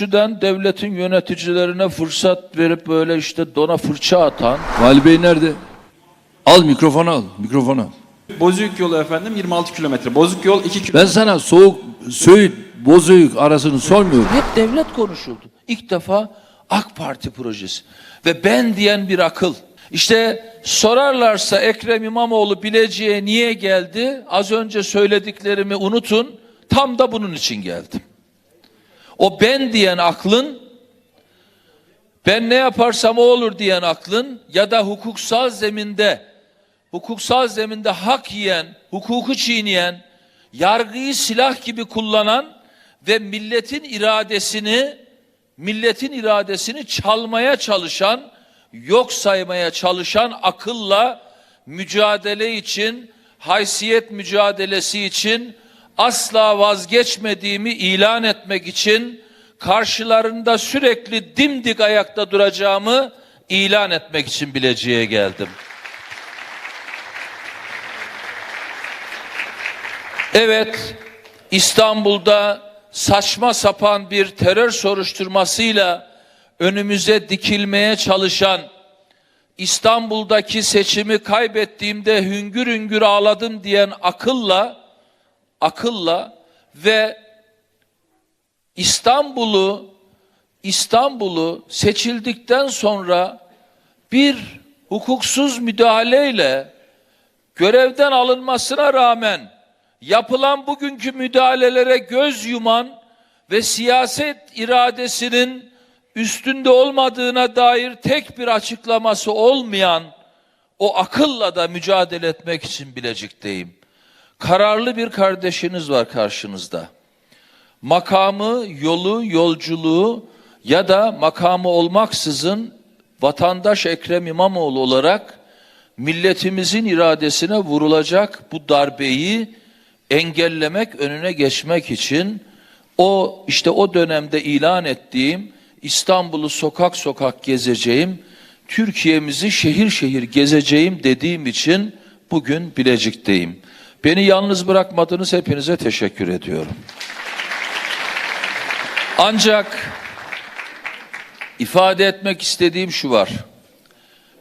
kürsüden devletin yöneticilerine fırsat verip böyle işte dona fırça atan Vali Bey nerede? Al mikrofonu al. Mikrofonu al. Bozüyük yolu efendim 26 kilometre. Bozuk yol 2 kilometre. Ben sana soğuk, Söğüt, Bozüyük arasını sormuyorum. hep devlet konuşuldu. İlk defa AK Parti projesi ve ben diyen bir akıl. İşte sorarlarsa Ekrem İmamoğlu Bilecik'e niye geldi? Az önce söylediklerimi unutun. Tam da bunun için geldim. O ben diyen aklın ben ne yaparsam o olur diyen aklın ya da hukuksal zeminde hukuksal zeminde hak yiyen, hukuku çiğneyen, yargıyı silah gibi kullanan ve milletin iradesini milletin iradesini çalmaya çalışan, yok saymaya çalışan akılla mücadele için, haysiyet mücadelesi için asla vazgeçmediğimi ilan etmek için karşılarında sürekli dimdik ayakta duracağımı ilan etmek için bileceğe geldim. Evet, İstanbul'da saçma sapan bir terör soruşturmasıyla önümüze dikilmeye çalışan İstanbul'daki seçimi kaybettiğimde hüngür hüngür ağladım diyen akılla akılla ve İstanbul'u İstanbul'u seçildikten sonra bir hukuksuz müdahaleyle görevden alınmasına rağmen yapılan bugünkü müdahalelere göz yuman ve siyaset iradesinin üstünde olmadığına dair tek bir açıklaması olmayan o akılla da mücadele etmek için Bilecik'teyim. Kararlı bir kardeşiniz var karşınızda. Makamı, yolu, yolculuğu ya da makamı olmaksızın vatandaş Ekrem İmamoğlu olarak milletimizin iradesine vurulacak bu darbeyi engellemek, önüne geçmek için o işte o dönemde ilan ettiğim İstanbul'u sokak sokak gezeceğim, Türkiye'mizi şehir şehir gezeceğim dediğim için bugün Bilecik'teyim. Beni yalnız bırakmadınız hepinize teşekkür ediyorum. Ancak ifade etmek istediğim şu var.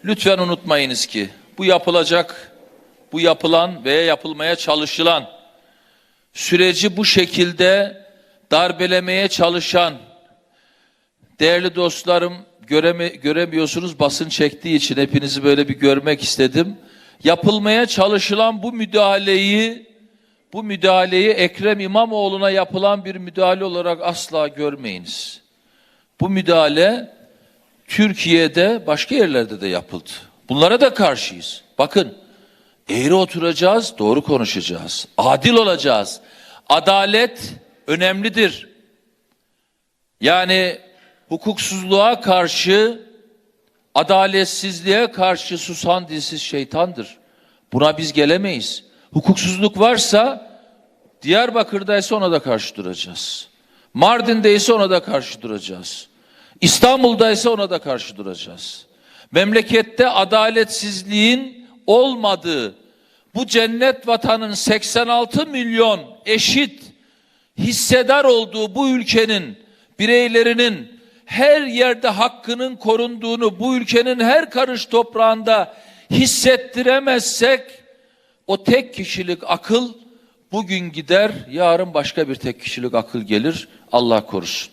Lütfen unutmayınız ki bu yapılacak, bu yapılan veya yapılmaya çalışılan süreci bu şekilde darbelemeye çalışan değerli dostlarım göreme, göremiyorsunuz basın çektiği için hepinizi böyle bir görmek istedim. Yapılmaya çalışılan bu müdahaleyi bu müdahaleyi Ekrem İmamoğlu'na yapılan bir müdahale olarak asla görmeyiniz. Bu müdahale Türkiye'de başka yerlerde de yapıldı. Bunlara da karşıyız. Bakın eğri oturacağız, doğru konuşacağız. Adil olacağız. Adalet önemlidir. Yani hukuksuzluğa karşı, adaletsizliğe karşı susan dilsiz şeytandır. Buna biz gelemeyiz. Hukuksuzluk varsa Diyarbakır'daysa ona da karşı duracağız. Mardin'deyse ona da karşı duracağız. İstanbul'daysa ona da karşı duracağız. Memlekette adaletsizliğin olmadığı bu cennet vatanın 86 milyon eşit hissedar olduğu bu ülkenin bireylerinin her yerde hakkının korunduğunu bu ülkenin her karış toprağında hissettiremezsek o tek kişilik akıl bugün gider, yarın başka bir tek kişilik akıl gelir. Allah korusun.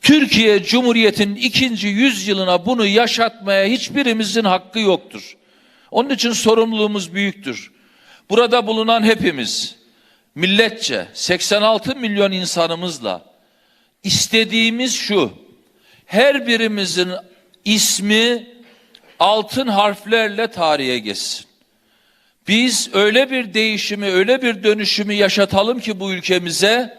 Türkiye Cumhuriyeti'nin ikinci yüzyılına bunu yaşatmaya hiçbirimizin hakkı yoktur. Onun için sorumluluğumuz büyüktür. Burada bulunan hepimiz milletçe 86 milyon insanımızla istediğimiz şu. Her birimizin ismi altın harflerle tarihe geçsin. Biz öyle bir değişimi, öyle bir dönüşümü yaşatalım ki bu ülkemize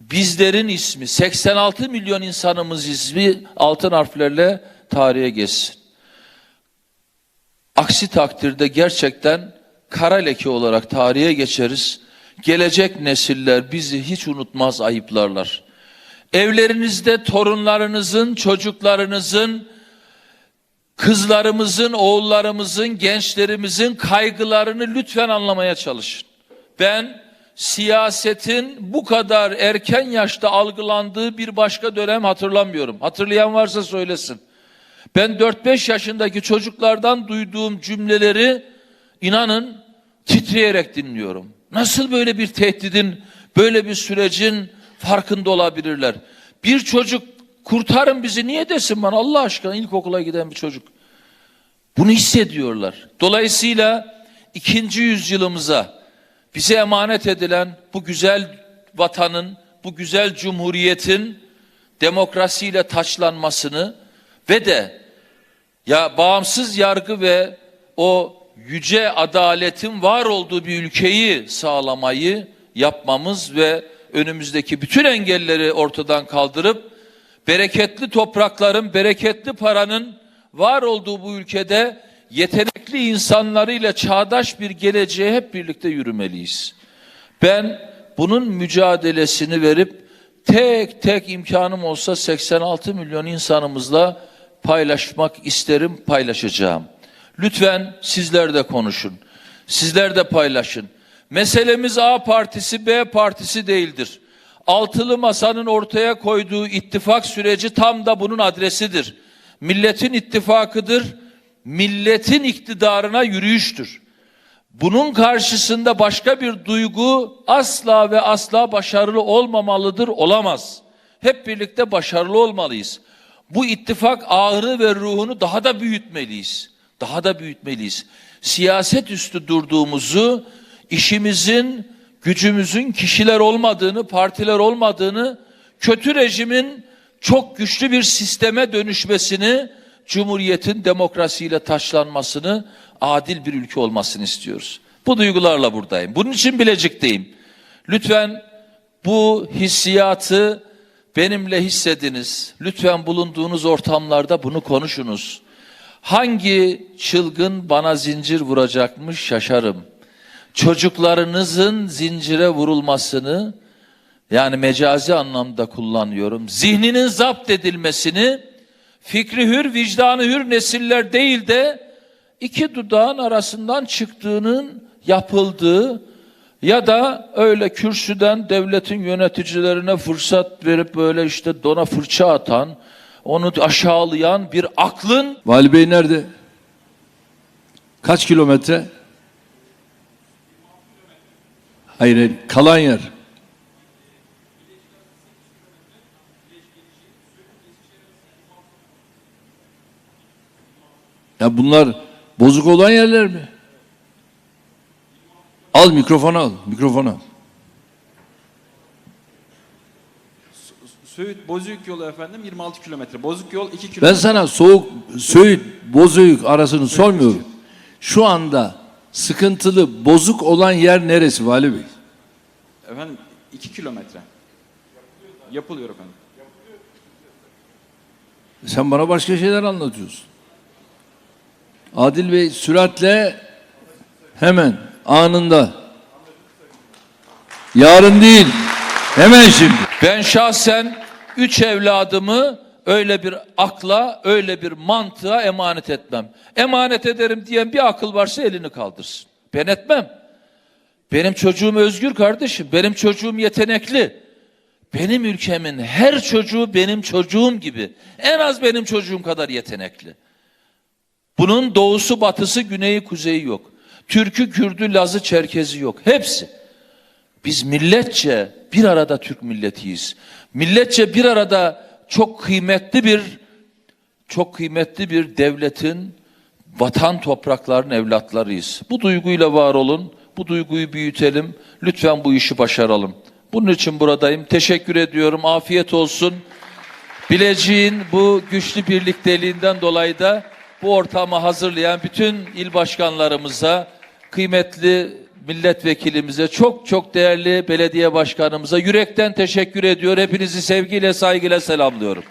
bizlerin ismi, 86 milyon insanımız ismi altın harflerle tarihe geçsin. Aksi takdirde gerçekten kara leke olarak tarihe geçeriz. Gelecek nesiller bizi hiç unutmaz, ayıplarlar. Evlerinizde torunlarınızın, çocuklarınızın, kızlarımızın, oğullarımızın, gençlerimizin kaygılarını lütfen anlamaya çalışın. Ben siyasetin bu kadar erken yaşta algılandığı bir başka dönem hatırlamıyorum. Hatırlayan varsa söylesin. Ben 4-5 yaşındaki çocuklardan duyduğum cümleleri inanın titreyerek dinliyorum. Nasıl böyle bir tehdidin, böyle bir sürecin farkında olabilirler? Bir çocuk kurtarın bizi niye desin bana Allah aşkına ilkokula giden bir çocuk. Bunu hissediyorlar. Dolayısıyla ikinci yüzyılımıza bize emanet edilen bu güzel vatanın, bu güzel cumhuriyetin demokrasiyle taçlanmasını ve de ya bağımsız yargı ve o yüce adaletin var olduğu bir ülkeyi sağlamayı yapmamız ve önümüzdeki bütün engelleri ortadan kaldırıp bereketli toprakların, bereketli paranın var olduğu bu ülkede yetenekli insanlarıyla çağdaş bir geleceğe hep birlikte yürümeliyiz. Ben bunun mücadelesini verip tek tek imkanım olsa 86 milyon insanımızla paylaşmak isterim, paylaşacağım. Lütfen sizler de konuşun. Sizler de paylaşın. Meselemiz A partisi, B partisi değildir. Altılı masanın ortaya koyduğu ittifak süreci tam da bunun adresidir. Milletin ittifakıdır. Milletin iktidarına yürüyüştür. Bunun karşısında başka bir duygu asla ve asla başarılı olmamalıdır, olamaz. Hep birlikte başarılı olmalıyız. Bu ittifak ağrı ve ruhunu daha da büyütmeliyiz. Daha da büyütmeliyiz. Siyaset üstü durduğumuzu, işimizin, gücümüzün kişiler olmadığını, partiler olmadığını, kötü rejimin çok güçlü bir sisteme dönüşmesini, cumhuriyetin demokrasiyle taşlanmasını, adil bir ülke olmasını istiyoruz. Bu duygularla buradayım. Bunun için Bilecik'teyim. Lütfen bu hissiyatı benimle hissediniz. Lütfen bulunduğunuz ortamlarda bunu konuşunuz. Hangi çılgın bana zincir vuracakmış şaşarım. Çocuklarınızın zincire vurulmasını yani mecazi anlamda kullanıyorum. Zihninin zapt edilmesini fikri hür, vicdanı hür nesiller değil de iki dudağın arasından çıktığının yapıldığı ya da öyle kürsüden devletin yöneticilerine fırsat verip böyle işte dona fırça atan, onu aşağılayan bir aklın Vali Bey nerede? Kaç kilometre? Hayır, hayır, kalan yer. Ya bunlar bozuk olan yerler mi? Al mikrofonu al, mikrofonu al. Söğüt Bozüyük yolu efendim 26 kilometre. Bozuk yol 2 kilometre. Ben sana soğuk, Söğüt, Bozüyük arasını sormuyorum. Şu anda sıkıntılı, bozuk olan yer neresi Vali Bey? Efendim 2 kilometre. Yapılıyor efendim. Sen bana başka şeyler anlatıyorsun. Adil Bey süratle hemen anında yarın değil hemen şimdi. Ben şahsen üç evladımı öyle bir akla, öyle bir mantığa emanet etmem. Emanet ederim diyen bir akıl varsa elini kaldırsın. Ben etmem. Benim çocuğum özgür kardeşim. Benim çocuğum yetenekli. Benim ülkemin her çocuğu benim çocuğum gibi. En az benim çocuğum kadar yetenekli. Bunun doğusu, batısı, güneyi, kuzeyi yok. Türkü, Kürdü, Lazı, Çerkezi yok. Hepsi. Biz milletçe bir arada Türk milletiyiz. Milletçe bir arada çok kıymetli bir çok kıymetli bir devletin vatan topraklarının evlatlarıyız. Bu duyguyla var olun. Bu duyguyu büyütelim. Lütfen bu işi başaralım. Bunun için buradayım. Teşekkür ediyorum. Afiyet olsun. Bilecik'in bu güçlü birlikteliğinden dolayı da bu ortamı hazırlayan bütün il başkanlarımıza, kıymetli milletvekilimize, çok çok değerli belediye başkanımıza yürekten teşekkür ediyor. Hepinizi sevgiyle, saygıyla selamlıyorum.